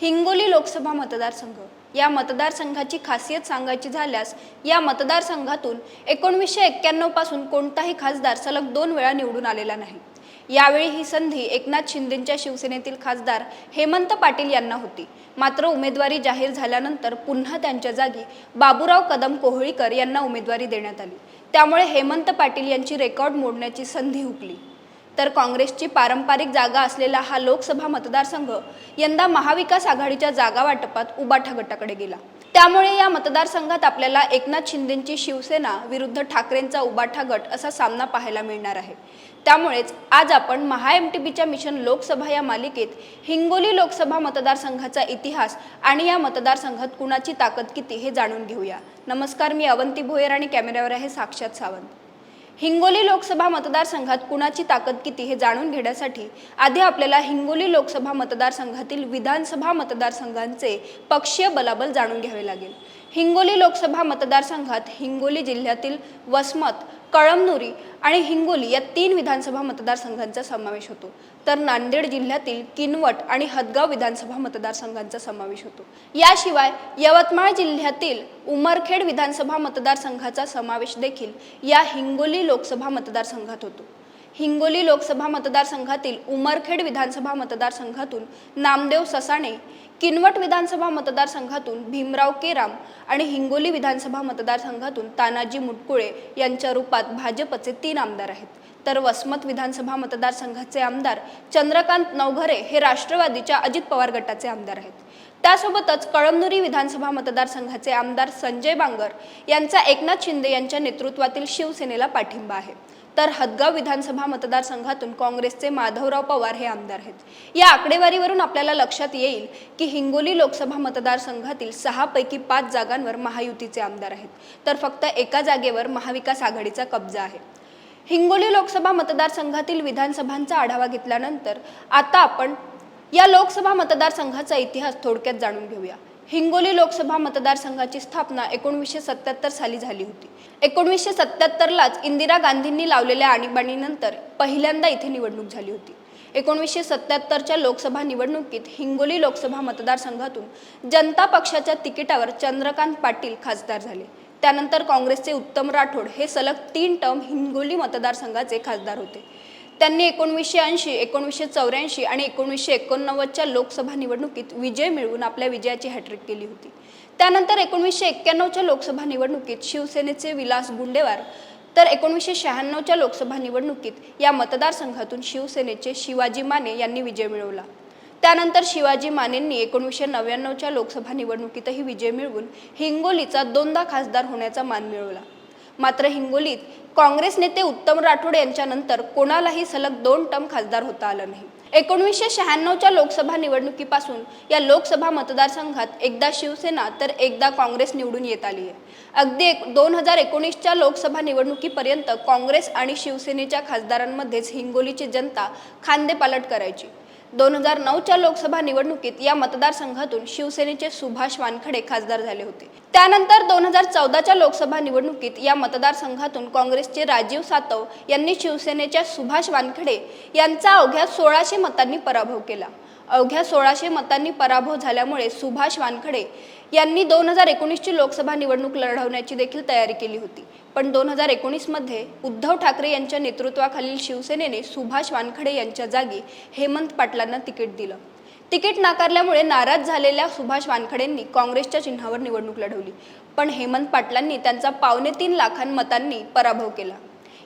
हिंगोली लोकसभा मतदारसंघ. या मतदारसंघाची खासियत सांगायची झाल्यास या मतदारसंघातून एकोणवीसशे एक्क्याण्णवपासून कोणताही खासदार सलग दोन वेळा निवडून आलेला नाही. यावेळी ही संधी एकनाथ शिंदेंच्या शिवसेनेतील खासदार हेमंत पाटील यांना होती. मात्र उमेदवारी जाहीर झाल्यानंतर पुन्हा त्यांच्या जागी बाबूराव कदम कोहळीकर यांना उमेदवारी देण्यात आली. त्यामुळे हेमंत पाटील यांची रेकॉर्ड मोडण्याची संधी हुकली. तर काँग्रेसची पारंपरिक जागा असलेला हा लोकसभा मतदारसंघ यंदा महाविकास आघाडीच्या जागा वाटपात उबाठा गटाकडे गेला. त्यामुळे या मतदारसंघात आपल्याला एकनाथ शिंदेंची शिवसेना विरुद्ध ठाकरेंचा उबाठा गट असा सामना पाहायला मिळणार आहे. त्यामुळेच आज आपण महा एम टी बीच्या मिशन लोकसभा या मालिकेत हिंगोली लोकसभा मतदारसंघाचा इतिहास आणि या मतदारसंघात कुणाची ताकद किती हे जाणून घेऊया. नमस्कार मी अवंती भोयर आणि कॅमेऱ्यावर आहे साक्षात सावंत. हिंगोली लोकसभा मतदारसंघात कुणाची ताकद किती हे जाणून घेण्यासाठी आधी आपल्याला हिंगोली लोकसभा मतदारसंघातील विधानसभा मतदारसंघांचे पक्षीय बलाबल जाणून घ्यावे लागेल. हिंगोली लोकसभा मतदारसंघात हिंगोली जिल्ह्यातील वसमत कळमनुरी आणि हिंगोली या तीन विधानसभा मतदारसंघांचा समावेश होतो. तर नांदेड जिल्ह्यातील किनवट आणि हदगाव विधानसभा मतदारसंघांचा समावेश होतो. याशिवाय यवतमाळ जिल्ह्यातील उमरखेड विधानसभा मतदारसंघाचा समावेश देखील या हिंगोली लोकसभा मतदारसंघात होतो. हिंगोली लोकसभा मतदारसंघातील उमरखेड विधानसभा मतदारसंघातून नामदेव ससाणे किनवट विधानसभा मतदारसंघातून भीमराव केराम आणि हिंगोली विधानसभा मतदारसंघातून तानाजी मुटकुळे यांच्या रूपात भाजपचे तीन आमदार आहेत. तर वसमत विधानसभा मतदारसंघाचे आमदार चंद्रकांत नवघरे हे राष्ट्रवादीच्या अजित पवार गटाचे आमदार आहेत. त्यासोबतच कळमनुरी विधानसभा मतदारसंघाचे आमदार संजय बांगर यांचा एकनाथ शिंदे यांच्या नेतृत्वातील शिवसेनेला पाठिंबा आहे. तर हदगाव विधानसभा मतदारसंघातून काँग्रेसचे माधवराव पवार हे आमदार आहेत. या आकडेवारीवरून आपल्याला लक्षात येईल की हिंगोली लोकसभा मतदारसंघातील सहापैकी पाच जागांवर महायुतीचे आमदार आहेत. तर फक्त एका जागेवर महाविकास आघाडीचा कब्जा आहे. हिंगोली लोकसभा मतदारसंघातील विधानसभांचा आढावा घेतल्यानंतर आता आपण या लोकसभा मतदारसंघाचा इतिहास थोडक्यात जाणून घेऊया. हिंगोली लोकसभा मतदारसंघाची स्थापना एकोणवीसशे सत्याहत्तर साली झाली होती. एकोणवीसशे सत्याहत्तरलाच इंदिरा गांधींनी लावलेल्या आणीबाणीनंतर पहिल्यांदा इथे निवडणूक झाली होती. एकोणीसशे सत्याहत्तरच्या लोकसभा निवडणुकीत हिंगोली लोकसभा मतदारसंघातून जनता पक्षाच्या तिकिटावर चंद्रकांत पाटील खासदार झाले. त्यानंतर काँग्रेसचे उत्तम राठोड हे सलग तीन टर्म हिंगोली मतदारसंघाचे खासदार होते. त्यांनी एकोणवीसशे ऐंशी एकोणवीसशे चौऱ्याऐंशी आणि एकोणवीसशे एकोणनव्वदच्या लोकसभा निवडणुकीत विजय मिळवून आपल्या विजयाची हॅट्रिक केली होती. त्यानंतर एकोणवीसशे एक्क्याण्णवच्या लोकसभा निवडणुकीत शिवसेनेचे विलास गुंडेवार तर एकोणीसशे शहाण्णवच्या लोकसभा निवडणुकीत या मतदारसंघातून शिवसेनेचे शिवाजी माने यांनी विजय मिळवला. त्यानंतर शिवाजी मानेंनी एकोणीसशे नव्याण्णवच्या लोकसभा निवडणुकीतही विजय मिळवून हिंगोलीचा दोनदा खासदार होण्याचा मान मिळवला. मात्र हिंगोलीत काँग्रेस नेते उत्तम राठोड यांच्यानंतर कोणालाही सलग दोन टर्म खासदार होता आलं नाही. एकोणीसशे शहाण्णवच्या लोकसभा निवडणुकीपासून या लोकसभा मतदारसंघात एकदा शिवसेना तर एकदा काँग्रेस निवडून येत आली आहे. अगदी एक दोन हजार एकोणीसच्या लोकसभा निवडणुकीपर्यंत काँग्रेस आणि शिवसेनेच्या खासदारांमध्येच हिंगोलीची जनता खांदेपालट करायची. दोन हजार नऊच्या लोकसभा निवडणुकीत या मतदारसंघातून शिवसेनेचे सुभाष वानखडे खासदार झाले होते. त्यानंतर दोन हजार चौदाच्या लोकसभा निवडणुकीत या मतदारसंघातून काँग्रेसचे राजीव सातव यांनी शिवसेनेच्या सुभाष वानखडे यांचा अवघ्या सोळाशे मतांनी पराभव केला. अवघ्या सोळाशे मतांनी पराभव झाल्यामुळे सुभाष वानखडे यांनी दोन हजार एकोणीसची लोकसभा निवडणूक लढवण्याची देखील तयारी केली होती. पण दोन हजार एकोणीसमध्ये उद्धव ठाकरे यांच्या नेतृत्वाखालील शिवसेनेने सुभाष वानखडे यांच्या जागी हेमंत पाटलांना तिकीट दिलं. तिकीट नाकारल्यामुळे नाराज झालेल्या सुभाष वानखडेंनी काँग्रेसच्या चिन्हावर निवडणूक लढवली. पण हेमंत पाटलांनी त्यांचा पावणे तीन लाखां मतांनी पराभव केला.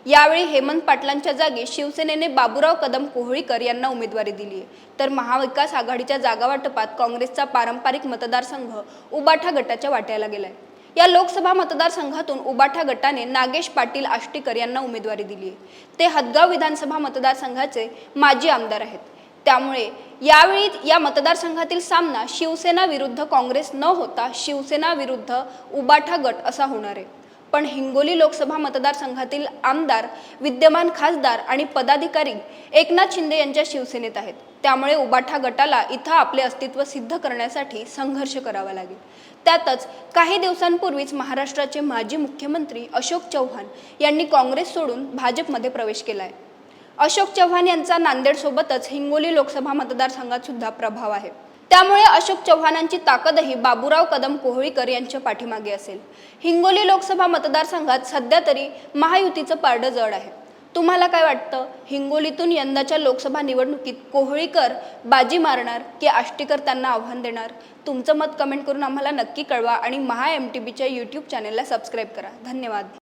यावेळी हेमंत पाटलांच्या जागी शिवसेनेने बाबूराव कदम कोहळीकर यांना उमेदवारी दिली आहे. तर महाविकास आघाडीच्या जागावाटपात काँग्रेसचा पारंपरिक मतदारसंघ उबाठा गटाच्या वाट्याला गेलाय. या लोकसभा मतदारसंघातून उबाठा गटाने नागेश पाटील आष्टीकर यांना उमेदवारी दिली आहे. ते हदगाव विधानसभा मतदारसंघाचे माजी आमदार आहेत. त्यामुळे यावेळी या मतदारसंघातील सामना शिवसेना विरुद्ध काँग्रेस न होता शिवसेना विरुद्ध उबाठा गट असा होणार आहे. पण हिंगोली लोकसभा मतदारसंघातील आमदार विद्यमान खासदार आणि पदाधिकारी एकनाथ शिंदे यांच्या शिवसेनेत आहेत. त्यामुळे उबाठा गटाला इथं आपले अस्तित्व सिद्ध करण्यासाठी संघर्ष करावा लागेल. त्यातच काही दिवसांपूर्वीच महाराष्ट्राचे माजी मुख्यमंत्री अशोक चव्हाण यांनी काँग्रेस सोडून भाजपमध्ये प्रवेश केला आहे अशोक चव्हाण यांचा नांदेडसोबतच हिंगोली लोकसभा मतदारसंघात सुद्धा प्रभाव आहे. त्यामुळे अशोक चव्हाणांची ताकदही बाबूराव कदम कोहळीकर यांच्या पाठीमागे असेल. हिंगोली लोकसभा मतदारसंघात सध्या तरी महायुतीचं पारडं जड आहे. तुम्हाला काय वाटतं? हिंगोलीतून यंदाच्या लोकसभा निवडणुकीत कोहळीकर बाजी मारणार की आष्टीकर त्यांना आव्हान देणार? तुमचं मत कमेंट करून आम्हाला नक्की कळवा आणि महा एम टी बीच्या यूट्यूब चॅनेलला सबस्क्राईब करा. धन्यवाद.